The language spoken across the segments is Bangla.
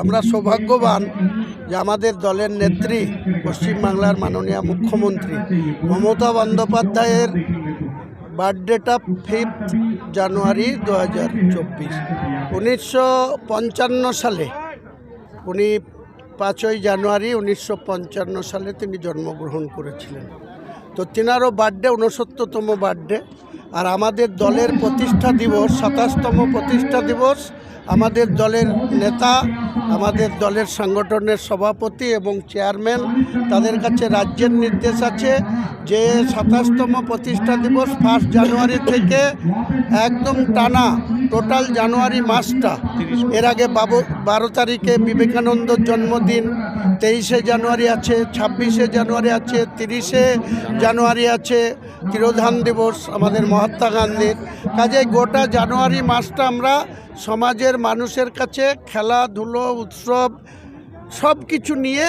আমরা সৌভাগ্যবান যে আমাদের দলের নেত্রী, পশ্চিমবাংলার মাননীয় মুখ্যমন্ত্রী মমতা বন্দ্যোপাধ্যায়ের বার্থডেটা ফিফথ জানুয়ারি দু হাজার চব্বিশ। উনিশশো পঞ্চান্ন সালে, উনি পাঁচই জানুয়ারি উনিশশো পঞ্চান্ন সালে তিনি জন্মগ্রহণ করেছিলেন। তো তিনারও বার্থডে, উনসত্তরতম বার্থডে। আর আমাদের দলের প্রতিষ্ঠা দিবস, সাতাশতম প্রতিষ্ঠা দিবস, আমাদের দলের নেতা, আমাদের দলের সংগঠনের সভাপতি এবং চেয়ারম্যান, তাদের কাছে রাজ্যের নির্দেশ আছে যে সাতাশতম প্রতিষ্ঠা দিবস ফার্স্ট জানুয়ারি থেকে একদম টানা, টোটাল জানুয়ারি মাসটা। এর আগে বাবু, বারো তারিখে বিবেকানন্দর জন্মদিন, তেইশে জানুয়ারি আছে, ছাব্বিশে জানুয়ারি আছে, তিরিশে জানুয়ারি আছে, তিরোধান দিবস আমাদের মহাত্মা গান্ধীর। কাজে গোটা জানুয়ারি মাসটা আমরা সমাজের মানুষের কাছে খেলাধুলো, উৎসব সব কিছু নিয়ে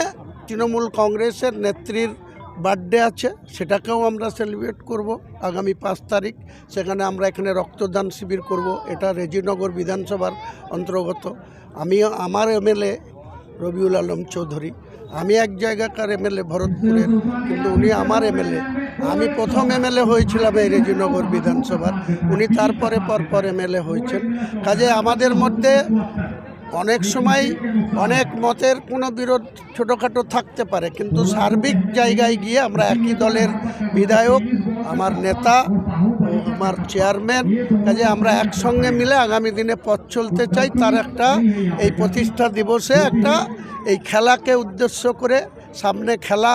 তৃণমূল কংগ্রেসের নেত্রীর বার্থডে আছে, সেটাকেও আমরা সেলিব্রেট করব আগামী পাঁচ তারিখ। সেখানে আমরা এখানে রক্তদান শিবির করব, এটা রেজিনগর বিধানসভার অন্তর্গত। আমি, আমার এমএলএ রবিউল আলম চৌধুরী, আমি এক জায়গাকার এমএলএ ভরতপুরের, কিন্তু উনি আমার এমএলএ। আমি প্রথম এমএলএ হয়েছিলাম এই রেজিনগর বিধানসভার। উনি তারপরে পর পর এমএলএ হয়েছেন। কাজে আমাদের মধ্যে অনেক সময় অনেক মতের কোনো বিরোধ ছোটোখাটো থাকতে পারে, কিন্তু সার্বিক জায়গায় গিয়ে আমরা একই দলের বিধায়ক, আমার নেতা আমার চেয়ারম্যান, কাজে আমরা একসঙ্গে মিলে আগামী দিনে পথ চলতে চাই। তার একটা এই প্রতিষ্ঠা দিবসে একটা এই খেলাকে উদ্দেশ্য করে সামনে খেলা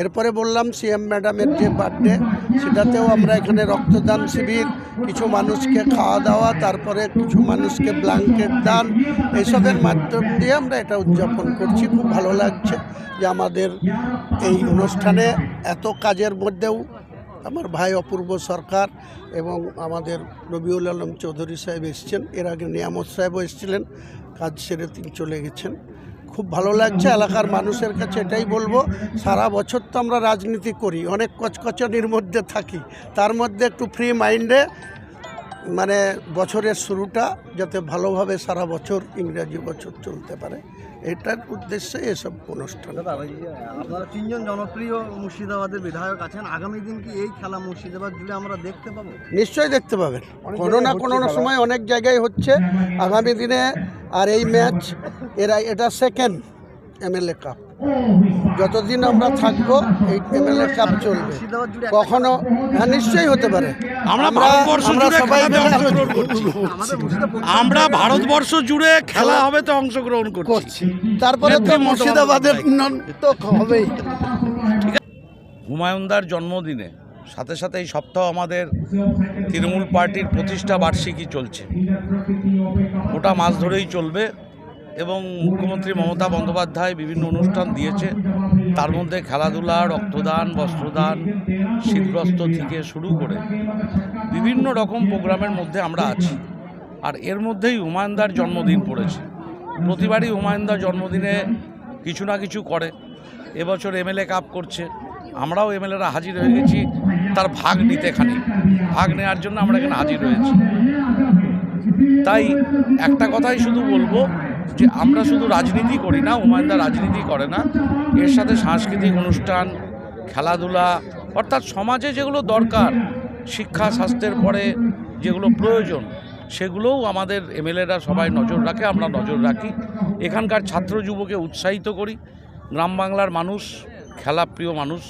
এরপরে বললাম সিএম ম্যাডামের যে বার্থডে সেটাতেও আমরা এখানে রক্তদান শিবির, কিছু মানুষকে খাওয়া দাওয়া তারপরে কিছু মানুষকে ব্ল্যাঙ্কেট দান এইসবের মাধ্যম দিয়ে আমরা এটা উদযাপন করছি। খুব ভালো লাগছে যে আমাদের এই অনুষ্ঠানে এত কাজের মধ্যেও আমার ভাই অপূর্ব সরকার এবং আমাদের রবিউল আলম চৌধুরী সাহেব এসেছেন। এর আগে নিয়ামত সাহেবও এসেছিলেন। কাজ সেরে তিনি চলে গেছেন। খুব ভালো লাগছে এলাকার মানুষের কাছে এটাই বলব। সারা বছর তো আমরা রাজনীতি করি অনেক কচকচনির মধ্যে থাকি। তার মধ্যে একটু ফ্রি মাইন্ডে মানে বছরের শুরুটা যাতে ভালোভাবে সারা বছর ইংরাজি বছর চলতে পারে। এটার উদ্দেশ্যে এসব অনুষ্ঠান। আপনারা তিনজন জনপ্রিয় মুর্শিদাবাদের বিধায়ক আছেন আগামী দিন কি এই খেলা মুর্শিদাবাদ জুড়ে আমরা দেখতে পাবো? নিশ্চয়ই দেখতে পাবেন। কোনো না কোনো সময় অনেক জায়গায় হচ্ছে। আগামী দিনে আর এই ম্যাচ এরা এটা সেকেন্ড এমএলএ কাপ যতদিন আমরা থাকব এই এমএলএ কাপ চলবে। কখনো হ্যাঁ নিশ্চয়ই হতে পারে। আমরা ভারতবর্ষ জুড়ে সবাই আমরা ভারতবর্ষ জুড়ে খেলা হবে তো অংশগ্রহণ করছি। তারপরে তো মুর্শিদাবাদের তো হবেই। হুমায়ুনদার জন্মদিনে সাথে সাথে এই সপ্তাহ আমাদের তৃণমূল পার্টির প্রতিষ্ঠা বার্ষিকী চলছে। ওটা মাস ধরেই চলবে এবং মুখ্যমন্ত্রী মমতা বন্দ্যোপাধ্যায় বিভিন্ন অনুষ্ঠান দিয়েছে। তার মধ্যে খেলাধুলা, রক্তদান, বস্ত্রদান, শীতগ্রস্ত থেকে শুরু করে বিভিন্ন রকম প্রোগ্রামের মধ্যে আমরা আছি। আর এর মধ্যেই হুমায়ুনদার জন্মদিন পড়েছে। প্রতিবারই হুমায়ুনদার জন্মদিনে কিছু না কিছু করে। এবছর এমএলএ কাপ করছে। আমরাও এমএলএরা হাজির হয়ে গেছি। তার ভাগ নিতে খানি ভাগ নেওয়ার জন্য আমরা এখানে হাজির হয়েছি তাই একটা কথাই শুধু বলব যে আমরা শুধু রাজনীতি করি না, হুমায়ুনদা রাজনীতি করে না। এর সাথে সাংস্কৃতিক অনুষ্ঠান, খেলাধুলা, অর্থাৎ সমাজে যেগুলো দরকার, শিক্ষা, স্বাস্থ্যের পরে যেগুলো প্রয়োজন, সেগুলোও আমাদের এমএলএরা সবাই নজর রাখে, আমরা নজর রাখি। এখানকার ছাত্র যুবকে উৎসাহিত করি। গ্রাম বাংলার মানুষ, খেলাপ্রিয় মানুষ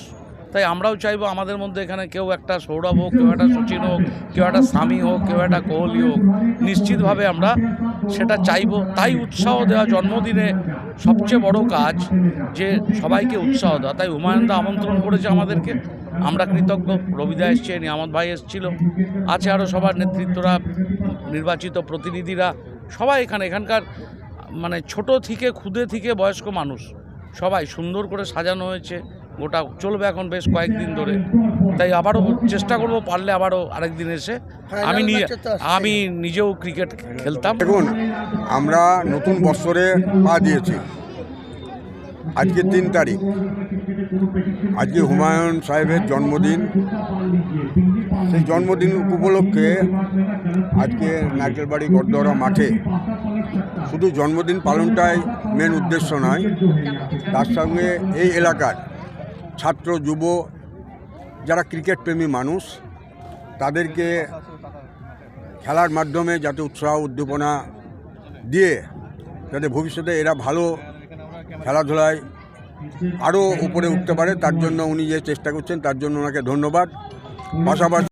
তাই আমরাও চাইব আমাদের মধ্যে এখানে কেউ একটা সৌরভ হোক, কেউ একটা সচিন হোক, কেউ একটা স্বামী হোক, কেউ একটা কোহলি হোক, নিশ্চিতভাবে আমরা সেটা চাইব। তাই উৎসাহ দেওয়া জন্মদিনে সবচেয়ে বড় কাজ যে সবাইকে উৎসাহ দেওয়া। তাই হুমায়ুনদা আমন্ত্রণ করেছে আমাদেরকে। আমরা কৃতজ্ঞ। রবিদা এসছে, নিয়ামত ভাই এসেছিল। আছে আরও সবার নেতৃত্বরা, নির্বাচিত প্রতিনিধিরা। সবাই এখানে, এখানকার মানে ছোট থেকে, ক্ষুদে থেকে বয়স্ক মানুষ। সবাই সুন্দর করে সাজানো হয়েছে। গোটা চলবে এখন বেশ কয়েকদিন ধরে। তাই আবারও চেষ্টা করব পারলে আবারও আরেকদিন এসে আমি নিয়ে। আমি নিজেও ক্রিকেট খেলতাম। দেখুন আমরা নতুন বৎসরে পা দিয়েছি। আজকে তিন তারিখ। আজকে হুমায়ুন সাহেবের জন্মদিন। সেই জন্মদিন উপলক্ষে আজকে নারকেলবাড়ি গড়দরা মাঠে শুধু জন্মদিন পালনটাই মেন উদ্দেশ্য নয় তার সঙ্গে এই এলাকার ছাত্র, যুব, যারা ক্রিকেট প্রেমী মানুষ, তাদেরকে খেলার মাধ্যমে যাতে উৎসাহ, উদ্দীপনা দিয়ে যাতে ভবিষ্যতে এরা ভালো খেলাধুলায় আরও উপরে উঠতে পারে, তার জন্য উনি যে চেষ্টা করছেন, তার জন্য ওনাকে ধন্যবাদ। পাশাপাশি